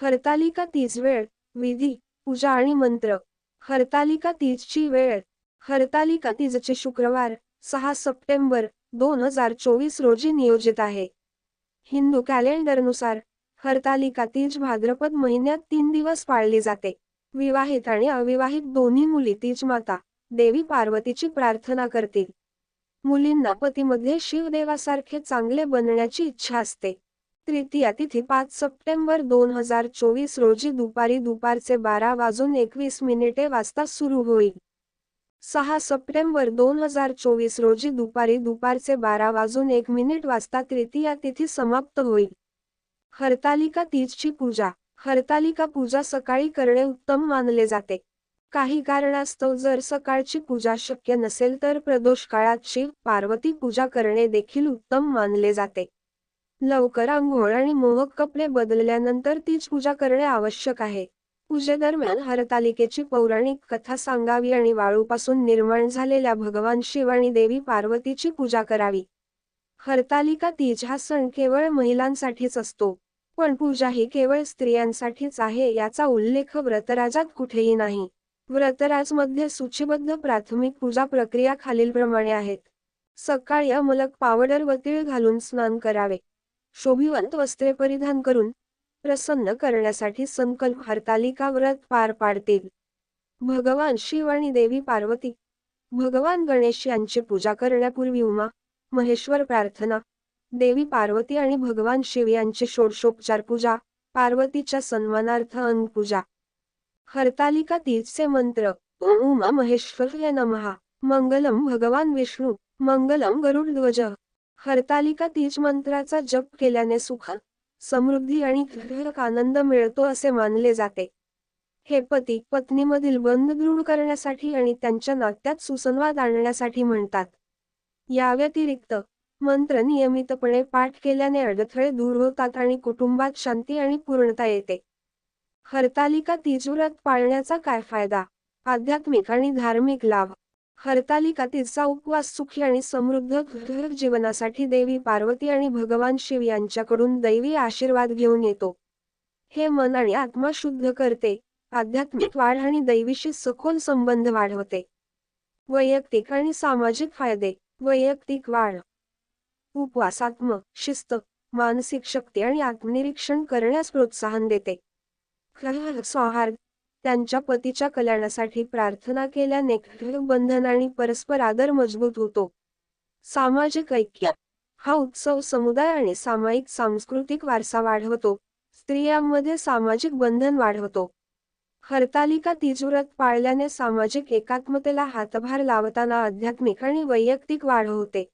हरतालिका तीज वेळ विधी पूजा आणि मंत्र. हरतालिका तीजची वेळ हरतालिका तीजचे शुक्रवार सहा सप्टेंबर दोन हजार चोवीस रोजी नियोजित आहे. हिंदू कॅलेंडरनुसार हरतालिका तीज भाद्रपद महिन्यात तीन दिवस पाळली जाते. विवाहित आणि अविवाहित दोन्ही मुली तीज माता देवी पार्वतीची प्रार्थना करतील. मुलींना पतीमध्ये शिवदेवासारखे चांगले बनण्याची इच्छा असते. तृतीया तिथी पाच सप्टेंबर दोन हजार चोवीस रोजी दुपारी दुपारचे बारा वाजून एकवीस मिनिटे वाजता सुरू होईल. सहा सप्टेंबर दोन हजार चोवीस रोजी दुपारी दुपारचे बारा वाजून एक मिनिट वाजता तृतीया तिथी समाप्त होईल. हरतालिका तीजची पूजा. हरतालिका पूजा सकाळी करणे उत्तम मानले जाते. काही कारणास्तव जर सकाळची पूजा शक्य नसेल तर प्रदोष काळात शिव पार्वती पूजा करणे देखील उत्तम मानले जाते. लवकर आंघोळ आणि मोहक कपडे बदलल्यानंतर तीच पूजा करणे आवश्यक आहे. पूजेदरम्यान हरतालिकेची पौराणिक कथा सांगावी आणि वाळूपासून निर्माण झालेल्या भगवान शिव आणि देवी पार्वतीची पूजा करावी. हरतालिका तीज हा सण केवळ महिलांसाठीच असतो पण पूजा ही केवळ स्त्रियांसाठीच आहे याचा उल्लेख व्रतराजात कुठेही नाही. व्रतराजमध्ये सूचीबद्ध प्राथमिक पूजा प्रक्रिया खालीलप्रमाणे आहेत. सकाळी अमलक पावडर व तीळ घालून स्नान करावे. शोभिवंत वस्त्रे परिधान करून प्रसन्न करण्यासाठी संकल्प हरतालिका व्रत पार पाडतील. भगवान शिव आणि देवी पार्वती भगवान गणेश यांची पूजा करण्यापूर्वी उमा महेश्वर प्रार्थना देवी पार्वती आणि भगवान शिव यांची षोडशोपचार पूजा पार्वतीच्या सन्मानार्थ अन्नपूजा हरतालिका तीजचे मंत्र उमा महेश्वर नमहा मंगलम भगवान विष्णू मंगलम गरुडध्वज हरतालिका तीज मंत्राचा जप केल्याने सुख समृद्धी आणि घरघरक आनंद मिळतो असे मानले जाते. हे पती पत्नीमधील बंध दृढ करण्यासाठी आणि त्यांच्या नात्यात सुसंवाद आणण्यासाठी म्हणतात. या व्यतिरिक्त मंत्र नियमितपणे पाठ केल्याने अडथळे दूर होतात आणि कुटुंबात शांती आणि पूर्णता येते. हरतालिका तीज व्रत पाळण्याचा काय फायदा? आध्यात्मिक आणि धार्मिक लाभ. हरतालिका तिचा उपवास सुखी आणि समृद्ध जीवनासाठी देवी पार्वती आणि भगवान शिव यांच्याकडून दैवी आशीर्वाद घेऊन येतो. हे मन आणि आत्मा शुद्ध करते आध्यात्मिक वाढ आणि दैवीशी सखोल संबंध वाढवते. वैयक्तिक आणि सामाजिक फायदे वैयक्तिक वाढ. उपवासात्म शिस्त मानसिक शक्ती आणि आत्मनिरीक्षण करण्यास प्रोत्साहन देते. सौहार्द त्यांच्या पतीच्या कल्याणासाठी प्रार्थना केल्याने बंधन आणि परस्पर आदर मजबूत होतो. सामाजिक ऐक्य. हा उत्सव समुदाय आणि सामायिक सांस्कृतिक वारसा वाढवतो. स्त्रियांमध्ये सामाजिक बंधन वाढवतो. हरतालिका तिजुरत पाळल्याने सामाजिक एकात्मतेला हातभार लावताना आध्यात्मिक आणि वैयक्तिक वाढ होते.